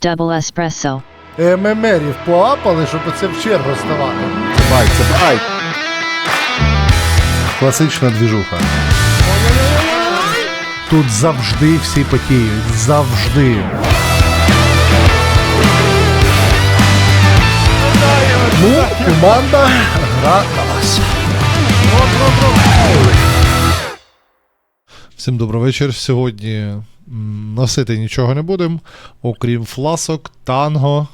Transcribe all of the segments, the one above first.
Double espresso. ММРів поапали, щоб оце в чергу ставати. Бай, це бай. Класична двіжуха. Тут завжди всі потіють. Завжди. Ну, команда гра на вас. Всім добрий вечір. Сьогодні носити нічого не будемо, окрім фласок, танго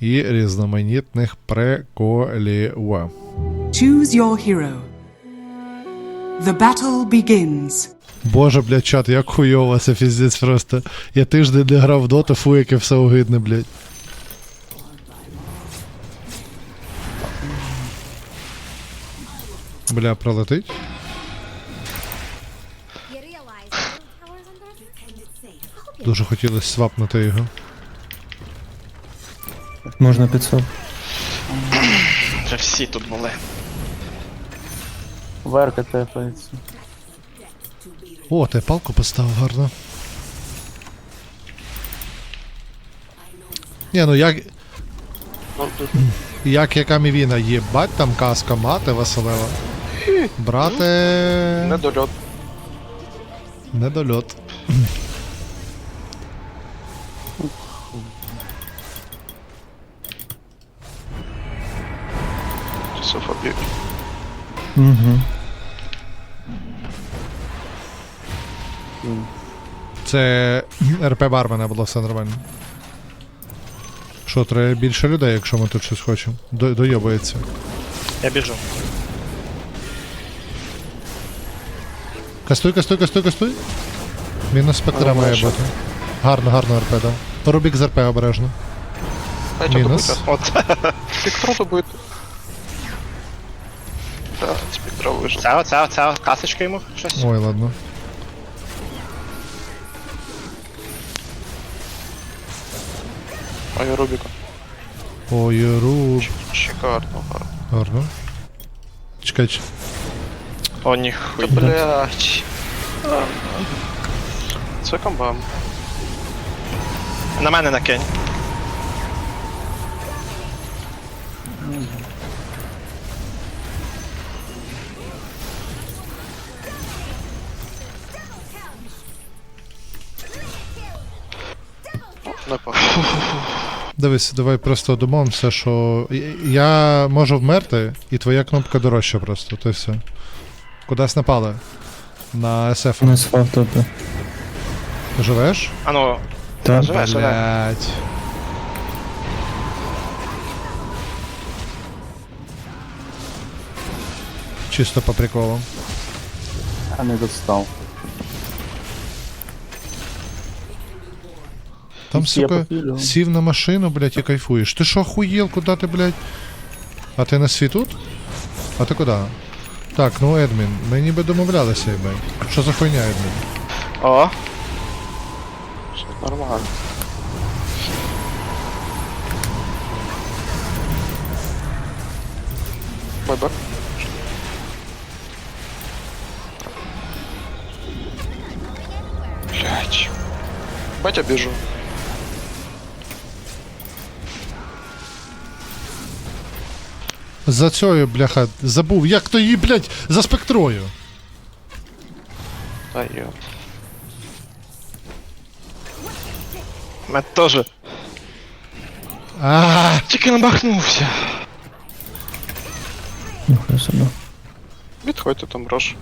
і різноманітних приколів. Choose your hero. The battle begins. Боже, блядь, чат, як хуйово, це піздець просто. Я тиждень не грав в доту, фу, яке все огидне, блядь. Бля, пролетить? Дуже хотілося свапнути його. Можна 500. Вже всі тут були. Верка тепається. О, ти палку поставив гарно. Ні, ну як. Як яка мівіна, їбать там каска мати Василева. Брате. Недольот. Недольот. Угу. Це РП Бармена було все нормально. Що, треба більше людей, якщо ми тут щось хочемо. До- Дойобується. Я біжу. Кастуй, кастуй, кастуй, кастуй. Мінус спектра має бути. Гарно, гарно РП дав. Рубік з РП обережно. Дайте Мінус. От. Спектру добити. Вижив. Це, оце, оце, касочка йому щось. Ой, ладно. Ой, Рубіка. Ой, руб. Шикарно, гарно. Гарно. Чекай, ч- О, ніхуя. Блять. Це комбам. На мене накинь. Дивись, давай просто домовимося, що я- можу вмерти, і твоя кнопка дорожча просто, то й все. Кудись напали. На SF. У нас в автопі. Живеш? А ну, Так. живеш, да? Блять. Чисто по приколу. А не достав. Там, Я сука, сів на машину, блядь, і кайфуєш. Ти що, охуєл, куди ти, блядь? А ти на свій тут? А ти куди? Так, ну Едмін, ми ніби домовлялися, ебать. Що за хуйня, Едмін? О. Все нормально. Вибор. Блять. Батя біжу. За цією, бляха, забув, як то її, блядь, за спектрою. Та йо. Мене теж. А, Тільки набахнувся. Нюхай собі. Відходьте там грош.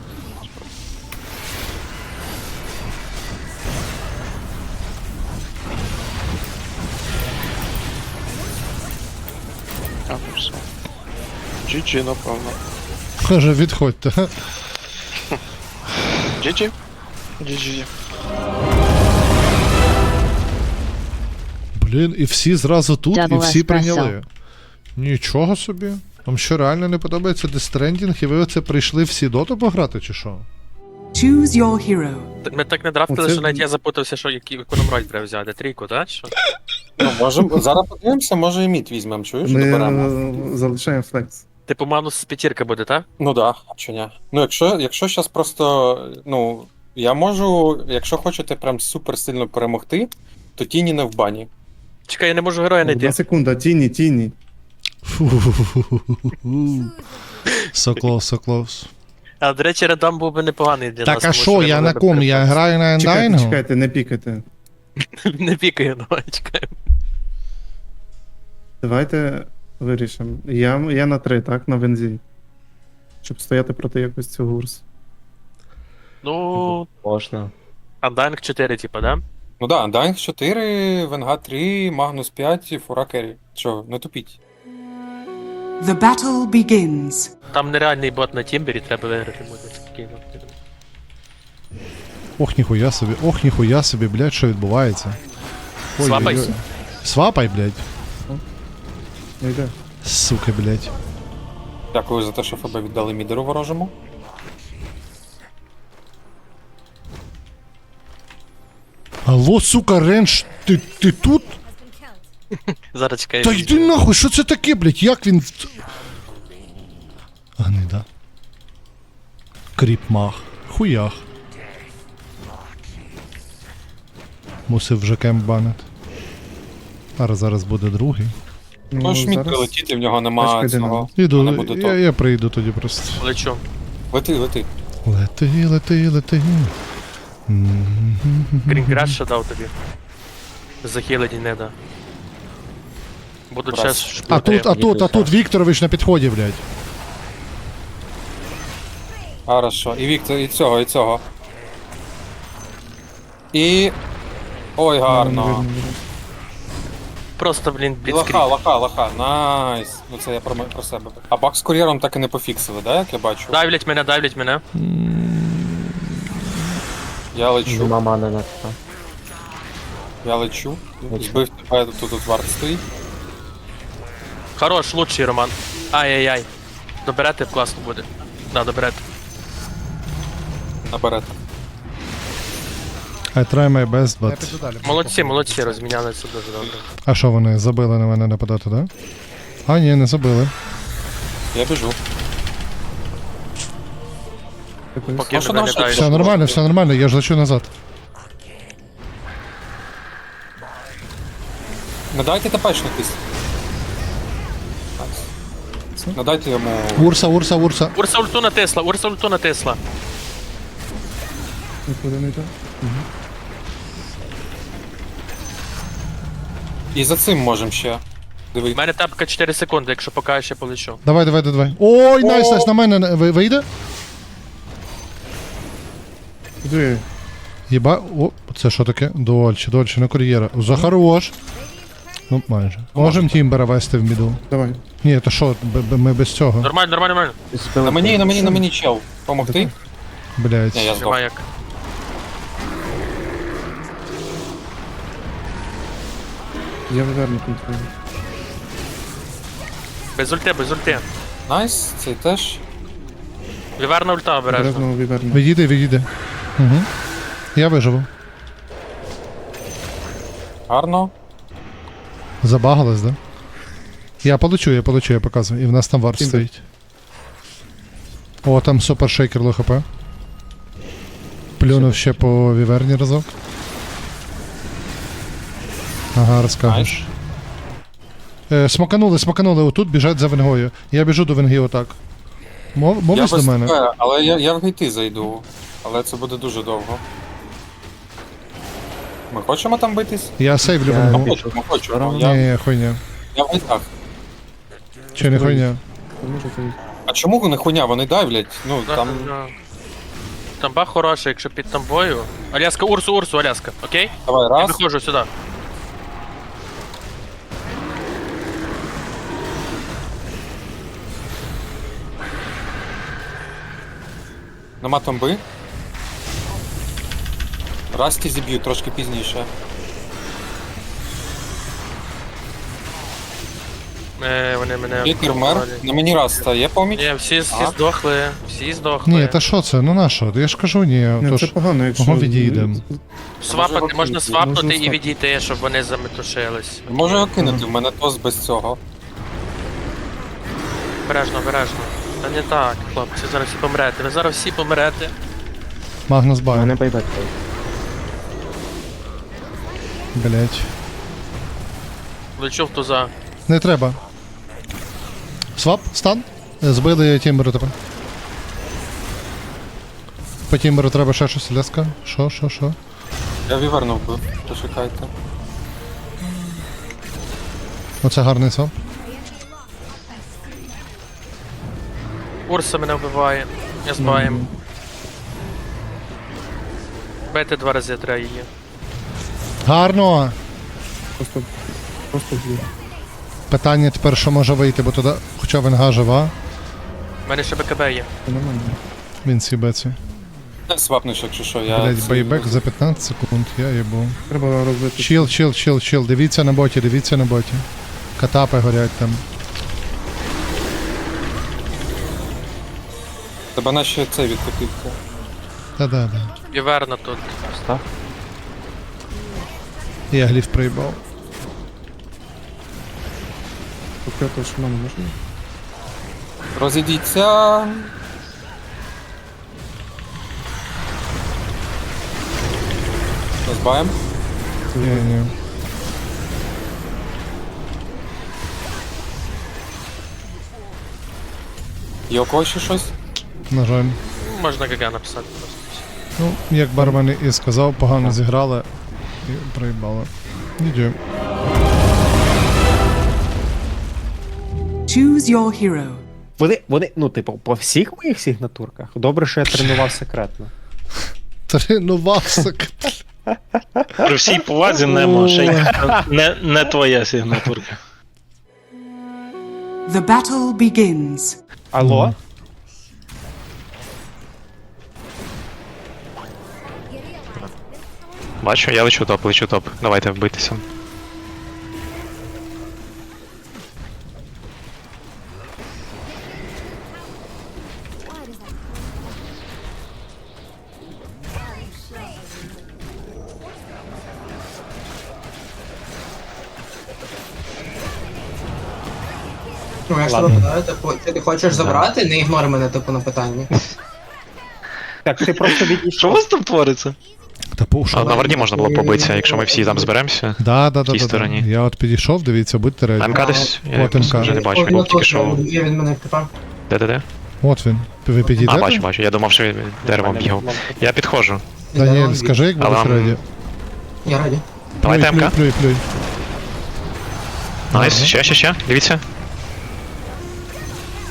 GG, напевно. каже, відходьте. GG? GG. Блін, і всі зразу тут, і всі espresso. прийняли. Нічого собі. Вам що реально не подобається дестрендінг, і ви оце прийшли всі доту пограти, чи що? Choose your hero. Ми так не драфтили, Оце- що навіть я запутався, що який економроль треба взяти. Трійку, так? Що? Ну, можемо, зараз подивимося, може і мід візьмемо, чуєш? Ми Доберемо. е, залишаємо флекс. Типу манус п'ятірка буде, так? Ну да, чи ні. Ну, якщо, якщо зараз просто, ну, я можу, якщо хочете прям супер сильно перемогти, то тіні не в бані. Чекай, я не можу героя Одна знайти. секунда, тіні, тіні. So close, so close. А, до речі, редам був би непоганий для нас. Так а тому що, я на би ком? Я граю на Чекайте, чекайте, не пікайте. Не пікаю, давай, чекай. Давайте вирішимо. Я, я на 3, так, на вензі. Щоб стояти проти якось цього гурсу. Ну, Можна. Undying 4, типа, да? Ну да, Dying 4, Венга 3, Магнус 5, Фура Керрі. Що, не тупіть. The battle begins. Там нереальний бот на Тімбері, треба виграти буде спокійно. Ох, ніхуя собі, ох, ніхуя собі, блядь, що відбувається. Ой, Свапай. ой, ой. Свапай, блядь. Йде. Сука, блядь. Дякую за те, що ФБ віддали мідеру ворожому. Алло, сука, Ренш, ти, ти тут? Зараз чекай. Та йди нахуй, що це таке, блядь, як він... в- Гнида. Кріп мах. Хуях. Мусив вже кемп банити. Зараз зараз буде другий. Ну, ж мід прилетіти, в нього нема Тачка цього. Іду, не буде я, я прийду тоді просто. Лечу. Лети, лети. Лети, лети, лети. Грінграс ще дав тобі. Захилені не да. Будуть ще Раз. шпути. А тут, а тут, а тут Вікторович на підході, блядь. Хорошо. І Віктор, і цього, і цього. І. Ой, гарно. Просто, блін, підскріп. лаха, лаха, лаха. Найс. Ну це я про, м- про себе. А бак з кур'єром так і не пофіксили, да, як я бачу? Давлять мене, давлять мене. Я лечу, мани на це. я лечу. Збив тебе, тут тут варт стоїть. Хорош, лучший Роман. Ай-яй-яй. Доберете, класно буде. Да, доберете. Наперед. I try my best, but... Молодці, молодці, розмінялися дуже добре. А що вони забили на мене нападати, да? А, ні, не забили. Я біжу. Поки Ну, що нам. Все нормально, все нормально, я ж лечу назад. Надайте тепечнитись. Надайте йому. Урса, урса, урса. Урса ульту натисла, Урса ульту натисла. Нікуди не йде. І за цим можемо ще. У мене тапка 4 секунди, якщо поки я ще полечу. Давай, давай, давай. Ой, найс, найс, на мене не- ви- вийде? Куди? Єба. О, це що таке? Дольче, дольче, на кур'єра. За хорош. Ну, майже. Можем Тімбера вести в міду. Давай. Ні, то що, б- б- ми без цього. Нормально, нормально, нормально. На мені, на мені, на мені чел. Помогти? Блять. Ні, я здох. Нема як. Я виверну контролю. Без ульти, без ульти. Найс, цей теж. Віверна ульта обережно. Виверну. Відійди, відійди. Угу. Я виживу. Гарно. Забагалась, да? Я полечу, я полечу, я показую. І в нас там варт Тімбер. стоїть. О, там супер шейкер ло хп. Плюнув ще по віверні разок. Ага, розкажеш. Е, смоканули, смоканули, отут біжать за венгою. Я біжу до венги отак. Мов, Я до без мене. тебе, але я, я в гейти зайду. Але це буде дуже довго. Ми хочемо там битись? Я сейвлю Я венгу. Хочемо, хочемо. Ні, Я, ні, хуйня. я в гейтах. Чи не хуйня? Може, А чому не хуйня? Вони давлять. Ну, там. да. Там бах хороший, якщо під тамбою. Аляска, Урсу, Урсу, Аляска, окей? Давай, Я раз. виходжу сюди. Нема тамби. Расті зіб'ю трошки пізніше. Е, вони мене. Пікер мер. На мені раз стає поміч. Ні, всі, всі здохли, всі здохли. Ні, та що це? Ну на що? Я ж кажу, ні. Ні, То це ж... погано, якщо... Кого відійдемо? Свапати, можна можна свапнути і відійти, щоб вони заметушились. Можу його кинути, в мене тост без цього. Обережно, обережно. Та не так, хлопці, зараз всі помрете. Ви зараз всі помрете. Магнус бай. Мене байбек. Блять. Лечу в туза. Не треба. Свап, стан. Збили Тімберу тепер. По Тімберу треба ще щось, Ляска. Що, що, що? Я віверну вбив, почекайте. Оце гарний свап. Урса мене вбиває. Я з баєм. Бити два рази треба її. Гарно! Просто, просто б'ю. Питання тепер, що може вийти, бо туди, хоча Венга жива, У мене ще БКБ є. Це нормально. він сібеться. Я свапнуш, якщо що, я... Блять, бейбек за 15 секунд, я їбу. Треба розбити. Чіл, чіл, чіл, чіл. Дивіться на боті, дивіться на боті. Катапи горять там. Тебе наче цей відкотився. Та-да-да. Віверна тут. Став. Я гліф проїбав. Покрити шаману можна? Розійдіться. Розбаєм. Ні, ні. Є у когось ще щось? На жаль. Можна ГГ написати просто. Ну, як бармен і сказав, погано зіграли і проїбали. Нічого. Choose your hero. Вони, вони, ну, типу, по всіх моїх сигнатурках. Добре, що я тренував секретно. Тренувався. При всій повазі немо, ще й не, не твоя сигнатурка. The battle begins. Алло? Бачу, я лечу топ, лечу топ. Давайте вбитися. Ну, я ж тебе питаю, типу, ти, ти хочеш забрати, не ігнори мене, типу, на питання. Так, ти просто Що у відійшов. вас там твориться? Та пуша. А на варді можна було побитися, якщо ми всі там зберемося. Да, да, в да, тій да, да. стороні. Я от підійшов, дивіться, будьте А реді. МК десь? Я От якось МК. вже не бачу, він тільки що. Є від мене піпа. Де-де-де? От він. Ви А, підійдете? бачу, бачу. Я думав, що він деревом бігав. Я підходжу. Даніель, скажи, як Але будеш вам- реді. Я раді. Давайте Плюй, МК. плюй, плюй. Найс, ще, ще, ще. Дивіться.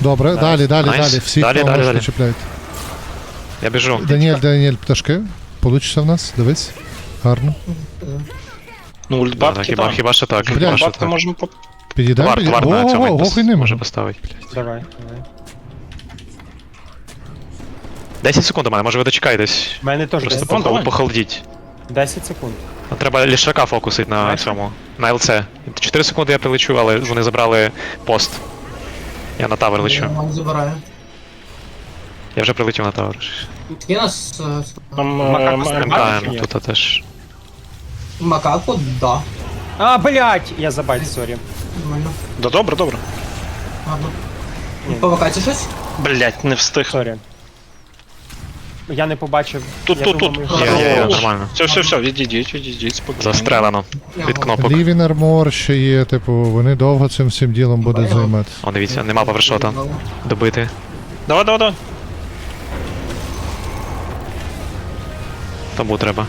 Добре, далі, далі, Найс. далі. Всіх Далі, далі, далі. Я біжу. Даніель, Даніель, пташки. Получиться в нас, дивись. Гарно. Ну, ультбабки хіба, хіба що так. Бля, Хіба що бабки так. можемо по... Підійдемо, Варт, підійдемо. варт на цьому Ого, пос- охуй ним. може поставити. Давай, давай. 10 секунд у мене, може ви дочекаєтесь. У мене теж Просто 10 похол, давай. похолодіть. 10 секунд. Нам треба лішака фокусить на Знаєш? цьому. На ЛЦ. 4 секунди я прилечу, але вони забрали пост. Я на тавер лечу. Я забираю. Я вже прилетів на тавер. Є нас е, Там Макако е, стрибає? м- чи ні? Тут теж. макаку, да. А, блять! Я забать, сорі. Нормально. Да добре, добре. По вакації щось? Блять, не встиг. Сорі. Я не побачив. Тут, я тут, тут. Є, є, є, нормально. Все, все, все, відійдіть, відійдіть, спокійно. Застрелено. Я Від кнопок. Лівін армор ще є, типу, вони довго цим всім ділом будуть займатися. О, дивіться, нема павершота. Добити. Давай, давай, давай. Тому треба.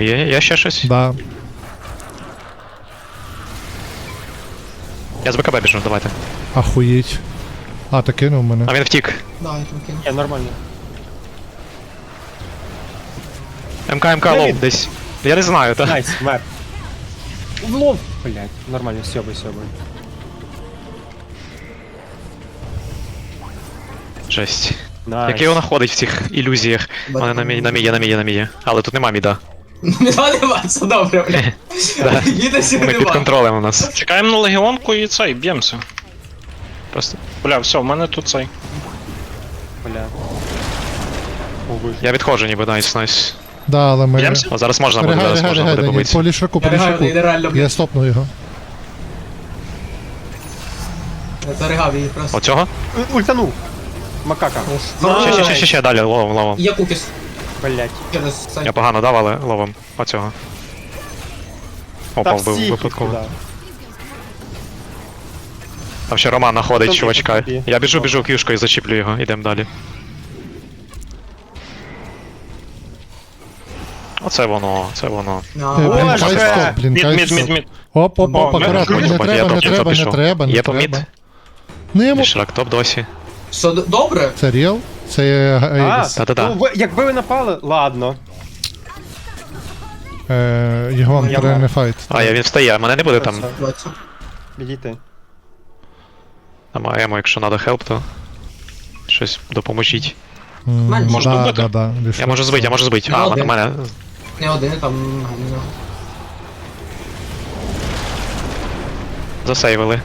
Є, є ще щось? Да. Я з БКБ біжу, давайте. Ахуєть. А, так кинув мене. А він втік. Да, я там кину. Ні, нормально. МК, МК, лоу, десь. Я не знаю, та. Найс, мер. Влов! Блять, нормально, сьобай, сьобай. Жесть. Найс. Як його знаходить в цих ілюзіях? Вони на мій, на мій, на мій, на мій. Але тут нема міда. Нема, нема, все добре, бля. Їде сюди Ми під нема. контролем у нас. Чекаємо на легіонку і цей, б'ємося. Просто. Бля, все, в мене тут цей. Бля. Я відходжу ніби, найс, найс. Да, але ми... Б'ємося? О, зараз можна буде, зараз можна буде Даніель, побитися. по лішаку, по Я реально, я реально, Я стопнув його. Я заригав її просто. Оцього? Ультанув! Макака. Ще, ще, ще, ще, ще, далі, ловом, ловом. Є кукіс. Блять. Через. Я погано дав, але ловом. Оцього. Опа, вбив випадково. Там ще Роман находить чувачка. Я біжу, біжу к'юшкою, зачіплю його, ідемо далі. Оце воно, це воно. Е, Боже! блін, Мід, мід, мід, мід. Оп, оп, оп, акуратно, не треба, Я не я треба, не треба, не Є треба. Нему. Шрак топ досі. Все добре? Це ріл? Це А. Та-та-та. ну, ви- якби ви напали, ладно. Е, Єгон, Я реальний мав. файт. А, я він встає, а мене не буде там. Це, Двадцять. Відійти. Там якщо треба хелп, то щось допоможіть. М, Можна да, вбити? да, да, Я можу збити, я можу збити. Ну, А, один. мене. Не один, там. Засейвили.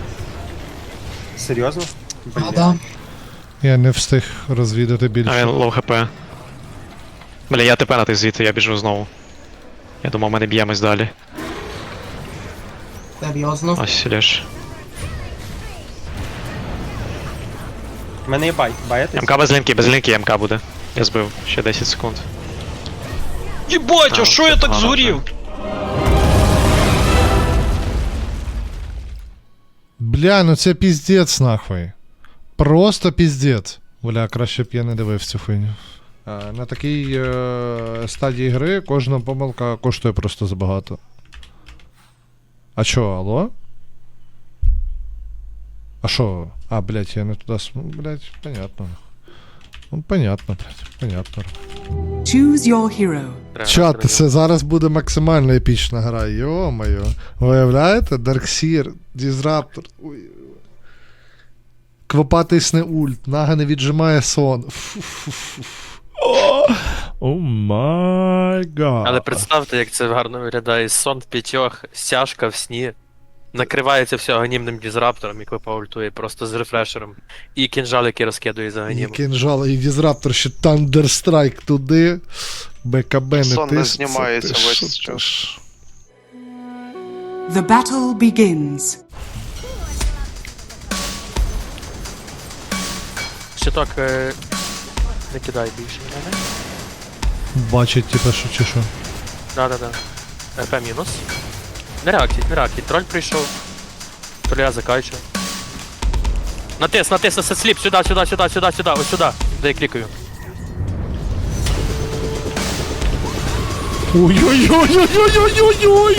Серйозно? А, Блін. да. Я не встиг розвідати А він більше. лоу хп. Бля, я тепер на ти звідти, я біжу знову. Я думав, ми не б'ємось далі. Серйозно. Ось. У мене є бай. Баєтесь? МК без лінки, без лінки МК буде. Я збив ще 10 секунд. Єбать, А, а що я так згорів? Бля, ну це піздець нахуй. Просто піздець. Бля, краще б я не дивив цю хуйню. На такій е, стадії гри кожна помилка коштує просто забагато. А чо, алло? А що? А, блядь, я не туди см... Блядь, понятно. Ну, понятно, блядь, понятно. Choose your hero. Чат, це зараз буде максимально епічна гра. Йо-моє. Виявляєте? Дарксір, Дізраптор. Ой. Квопатий сне ульт, нага не віджимає сон. О, май гад. Але представте, як це гарно виглядає. Сон в п'ятьох, стяжка в сні. Накривається все аганімним дізраптором, і Квапа ультує просто з рефрешером. І кінжал, який розкидує за І аганімом. кінжал, і Дізраптор ще Thunderstrike туди. БКБ не Сон не тисне, знімається весь час. що? The battle begins. Щиток е... не кидай більше мене. Бачить, типа, що чи що. Да-да-да. РП мінус. Не реактіть, не реактіть. Троль прийшов. Троля закачу. Натис, натис, натис, сліп, сюди, сюди, сюди, сюди, сюди, ось сюди. Де я клікаю. Ой-ой-ой-ой-ой-ой-ой!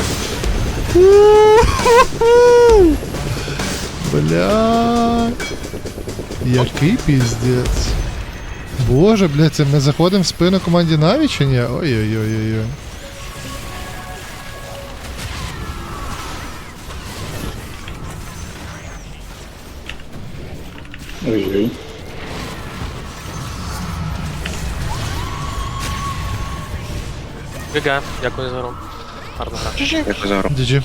У-ху-ху! Бля. Який піздець. Боже, бля, це ми заходимо в спину команді Наві чи ні? Ой-ой-ой-ой-ой. ГГ, дякую за ром. Гарна гра. GG.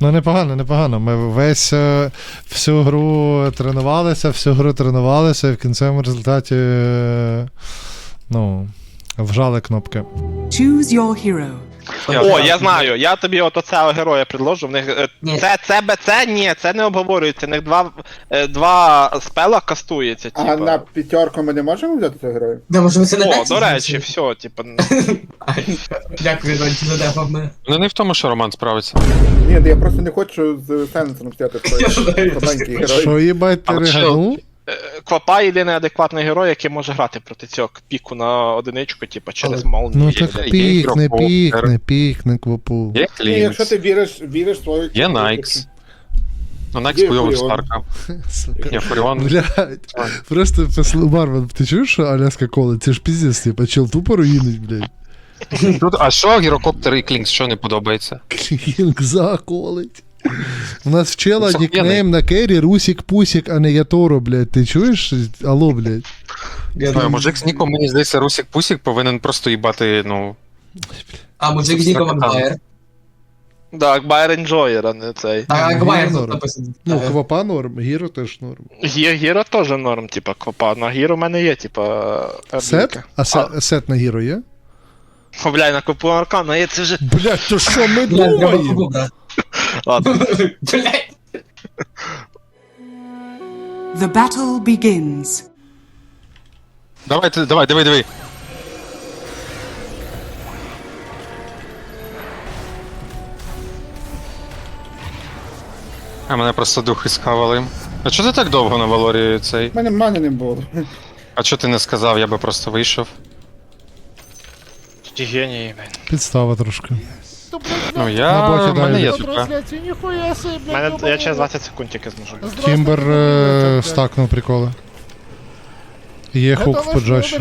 Ну, непогано, непогано. Ми весь е, всю гру тренувалися, всю гру тренувалися, і в кінцевому результаті. е, Ну, вжали кнопки. Choose your hero. О, я знаю, я тобі от оцього героя предложу. В них е, Ні. це, це, б- це, ні, це не обговорюється. В них два, е, два спела кастується, А на п'ятерку ми не можемо взяти цього героя? Да, може ви це не О, до речі, все, типа. Дякую, Донь, за дефав мене. Ну не в тому, що Роман справиться. Ні, я просто не хочу з Сенсом взяти той слабенький герой. Що їбать ти що? риганув? Е, Квапа єдиний адекватний герой, який може грати проти цього піку на одиничку, типа через молнію. Ну Є- так є пікне, ігроков, пікне, пікне, квопу. Є Ні, якщо ти віриш, віриш в свою... є Найкс. Ну, Найкс Є хуйовий. Старка. Ні, Фуріон. Блядь, просто посл... Марван, ти чуєш, що Аляска колить? Це ж піздець, типа, чел тупо руїнить, блядь. Тут, а що Гірокоптер і Клінкс, що не подобається? Клінк заколить. У нас вчела охуєнний. на керрі Русік Пусік, а не Яторо, блядь. Ти чуєш? Алло, блядь. Я думаю, мужик з ніком, мені здається, Русік Пусік повинен просто їбати, ну. А мужик з Ніком Акбайер. Так, Байер Enjoyer, а не цей. А Акбайер тут норм. написано. Ну, квапа норм, гіро теж норм. Гі- Гіро теж норм, типа, квапа. На гіро в мене є, типа. Сет? А сет на гіро є? Бля, на квапу аркана є, це вже. Блядь, то що ми Блядь, думаємо? Ладно. Блять. The battle begins. Давай, ти- давай, диви. А мене просто духи схавали. А чого ти так довго на Валорі цей? У мене не було. А чого ти не сказав, я би просто вийшов. Ти геній, блін. Підстава трошки. Ну я. На боті в мене є ТП. Мене, я через 20 секунд тільки зможу. Тімбер е, стакнув приколи. Є хук в поджаші.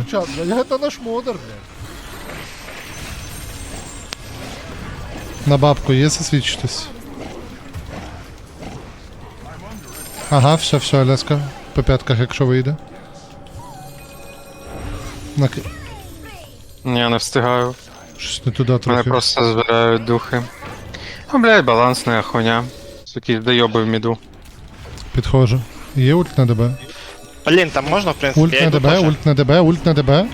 На бабку є засвідчитись? Ага, все, все, Аляска. По п'ятках, якщо вийде. На... Ні, не встигаю. Щось не туди Мене трохи. просто збирають духи. Ну, блядь, балансна хуйня. Такий дойоби в міду. Підходжу. Є ульт на ДБ. Блін, там можна, в принципі, Ульт я на йду ДБ, теж. ульт на ДБ, ульт на ДБ.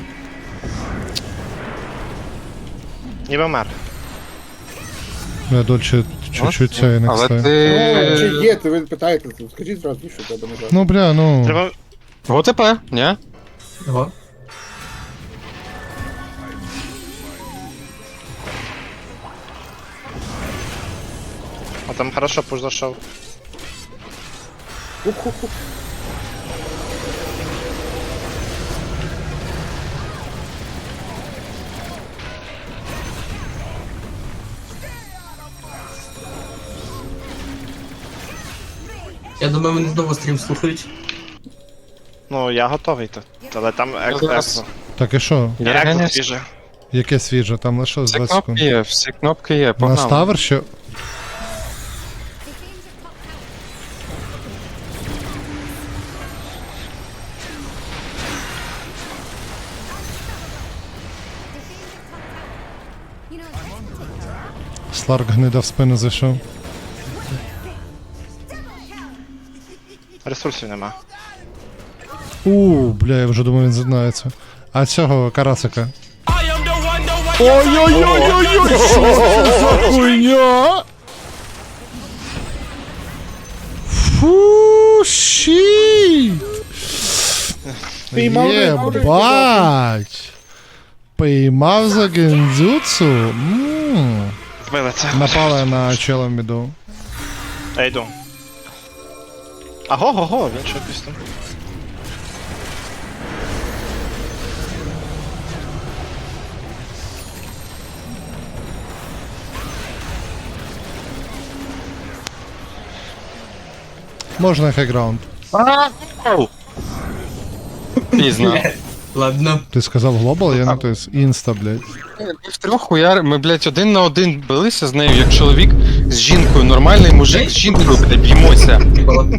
Ніби мер. Я дольше чуть-чуть цей не Але кстати. О, Чи ти. є, ти ви питаєте, скажіть зразу, що треба нажати. Ну бля, ну. Треба. ГТП, ні? Ого. А там хорошо пуш зайшов. Я думаю, вони знову стрім слухають. Ну, я готовий то. Але там експрес. Так і що? Я Як тут свіже. Яке свіже? Там лише Всі 20 секунд. кнопки є, всі кнопки є, На погнали. ставер що? Сларк гнида в спину зайшов. Ресурсів нема. У, бля, я вже думаю, він з'єднається. А цього карасика. Ой-ой-ой-ой-ой, що це за хуйня? Фу, щіт! Піймав Є, бать! Піймав за гензюцу? Ммм. Збили це. Напали на чела в міду. Я йду. Аго, го, го, він що якось там. Можна хайграунд. Пізно. Ладно. Ти сказав глобал, я не той інста, блядь. Ми втрьох хуяр, ми, блядь, один на один билися з нею, як чоловік з жінкою, нормальний мужик з жінкою, блядь, б'ємося.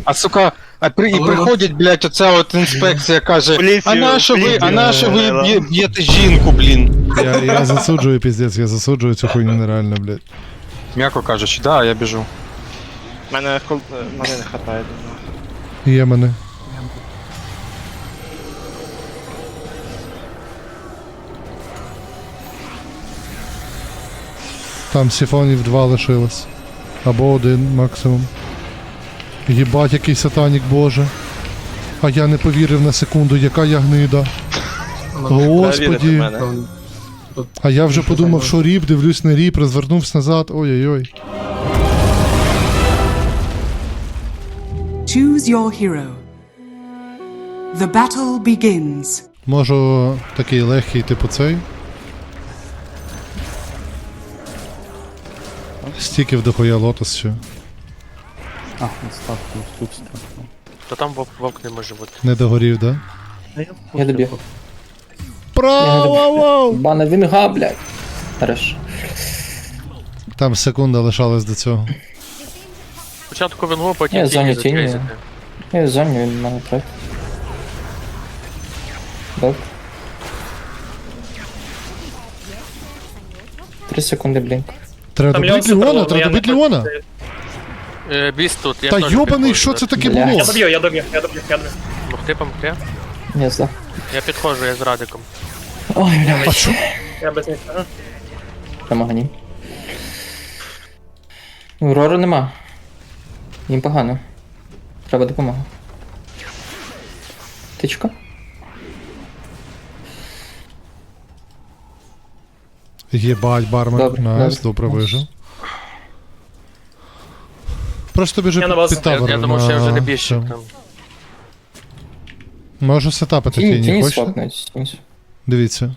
А сука, а при, і приходять, блядь, оця от інспекція каже, а на що ви, а на що ви б'є- б'єте жінку, блін? Я, я засуджую піздець, я засуджую цю хуйню нереально, блядь. М'яко кажучи, да, я біжу. Мене кол... е, мене не хватає. Є мене. Там сифонів два лишилось. Або один максимум. Єбать, який сатанік, боже. А я не повірив на секунду, яка я гнида. Господі. А я вже подумав, що ріп, дивлюсь на ріп, розвернувся назад. Ой-ой-ой. Choose your hero. The battle begins. Можу такий легкий, типу цей. Стіків дохуя лотос ще. А, не ставку, тут ставку. То там вовк, вовк не може бути. Не догорів, да? Я добіг. Право! Бана вінга, блядь. Хорошо. Там секунда лишалась до цього. Спочатку венгу, потім Я тіні зоні тіні. Я зоні, він мене трохи. Док. Три секунди блінк. Треба добити Леона, треба добити Леона! Е, Біс тут, я Та теж йобаний, підходжу що це таке Бля. було? Я доб'ю, я доб'ю, я доб'ю, я доб'ю. Могти, помогти? Я здав. Я підходжу, я з радиком. Ой, блядь. А що? Я без нічого. Помогані. Рору нема. Їм погано. Треба допомога. Тичка. Єбать, бармен. Добре, Найс, добре. добре вижив. просто біжи Я на під, базу. під Я, табор. я думав, що я вже на не біжчик там. Можу сетапити тіні, хочете? свапнуть. Дивіться.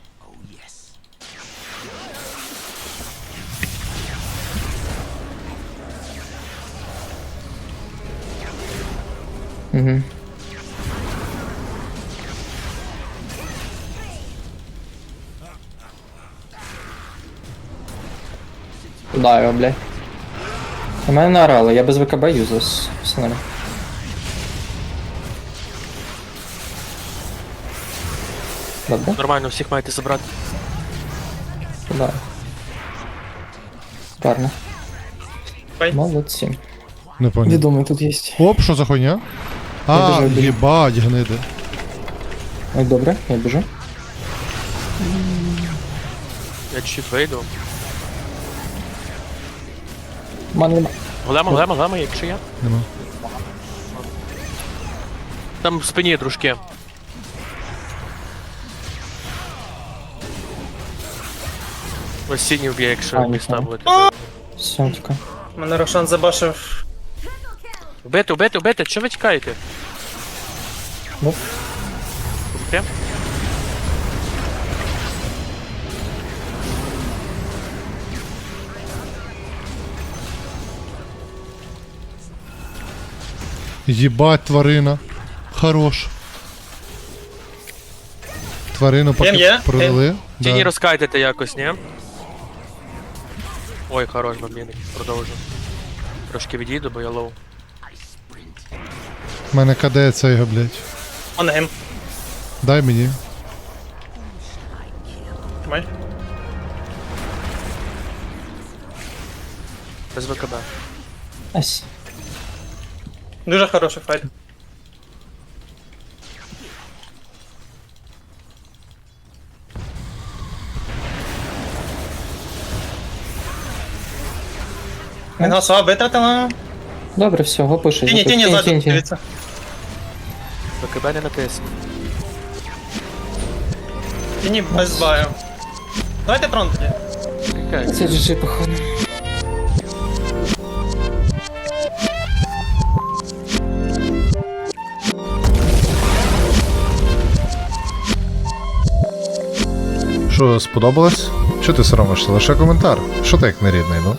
Угу. Да, блядь. У мене наорали, я без ВКБ юзав з снаряд. Добре, Нормально, всіх маєте забрати. да. Гарно. Молодці. Не понял. Відомий тут є. Оп, що за хуйня? А, біжу, біжу. їбать, гниди. Ой, добре, я біжу. Я чуть вийду. Мене нема. Голема, голема, голема, якщо є. Нема. Там в спині дружки. Сінь вб'є, якщо А, міста ніхуя. буде. Все, тільки. Мене Рошан забашив. Вбити, вбити, вбити, що ви тікаєте? Ну. Їбать, тварина. Хорош. Тварину поки Кем є? продали. Тіні Да. розкайтите якось, ні? Ой, хорош, бабіник, продовжу. Трошки відійду, бо я лоу. У мене КД цього, блядь. Онем. Дай мені. Тримай. Без ВКБ. Ась. Дуже хороший файт. Він гасова витратила. Добре, все, го пиши. Тіні, тіні, ззаду, тіні. дивіться. ВКБ не натисне. Тіні без баю. Давайте трон тоді. Окей. Це GG, походу. Що, сподобалось? Що ти соромишся? Лише коментар. Що ти як нерідний, ну?